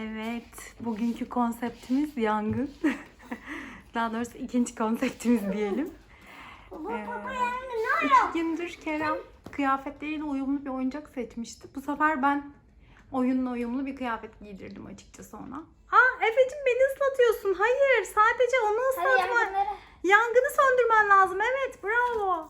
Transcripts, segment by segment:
Evet, bugünkü konseptimiz yangın. Daha doğrusu ikinci konseptimiz diyelim. Ee, iki gündür Kerem kıyafetleriyle uyumlu bir oyuncak seçmişti. Bu sefer ben oyunla uyumlu bir kıyafet giydirdim açıkçası ona. Aa Efe'cim beni ıslatıyorsun. Hayır sadece onu ıslatma. yangınları. Yangını söndürmen lazım. Evet bravo.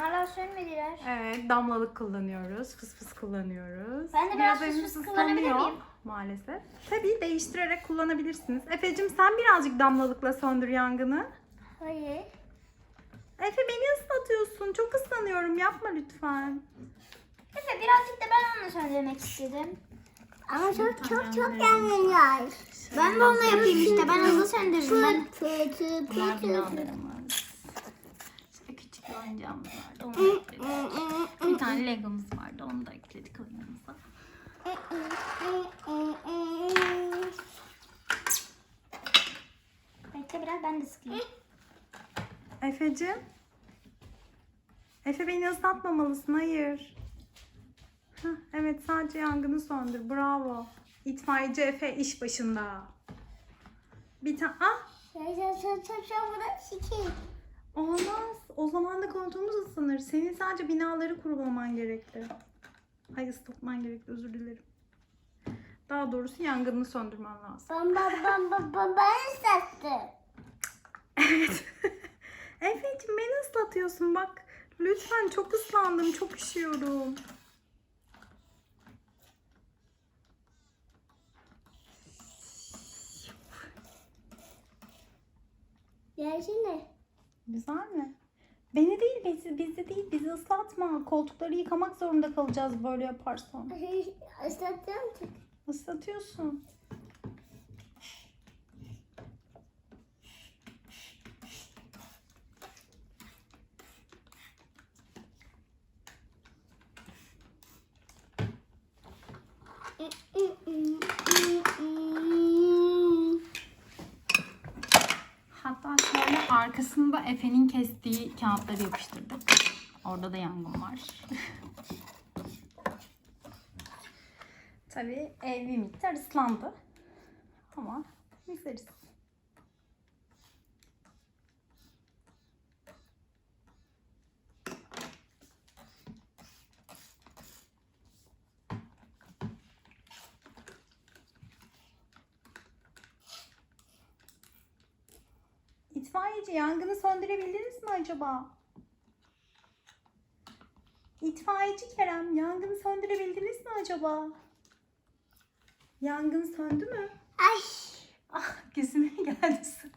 Hala sönmediler. evet damlalık kullanıyoruz. Fıs fıs kullanıyoruz. Ben de biraz fıs elimiz fıs kullanabilir miyim? Maalesef. Tabii değiştirerek kullanabilirsiniz. Efe'cim sen birazcık damlalıkla söndür yangını. Hayır. Efe beni ıslatıyorsun. Çok ıslanıyorum. Yapma lütfen. Efe birazcık da ben onunla söndürmek istedim. Ama çok çok çok yanıyor. Ben de onunla yapayım işte. Ben hızlı söndürürüm. Ben... Tı tı Bunlar tı tı. binalarımız. İşte küçük bir oyuncağımız vardı. Onu ekledik. Bir tane Legomuz vardı. Onu da ekledik oyunumuza. Bekle biraz ben de sıkayım. Efe'cim. Efe beni ıslatmamalısın. Hayır. Hah, evet sadece yangını söndür. Bravo. İtfaiyeci Efe iş başında. Bir tane... Ah! Olmaz. O zaman da koltuğumuz ısınır. Senin sadece binaları kurulaman gerekli. Ay ıslatman gerekli. Özür dilerim. Daha doğrusu yangını söndürmen lazım. Bam bam bam bam bam ben sattı. Evet. Efe'cim beni ıslatıyorsun bak. Lütfen çok ıslandım. Çok üşüyorum. Gelsene. Güzel mi? Beni değil, bizi, bizi değil, bizi ıslatma. Koltukları yıkamak zorunda kalacağız böyle yaparsan. Tık. Islatıyorsun. Hatta şöyle arkasında Efe'nin kestiği kağıtları yapıştırdık. Orada da yangın var. Tabii ev bir miktar ıslandı. Ama yüzeriz. İtfaiyeci yangını söndürebildiniz mi acaba? İtfaiyeci Kerem yangını söndürebildiniz mi acaba? Yangın söndü mü? Ay. Ah gözüme geldi su.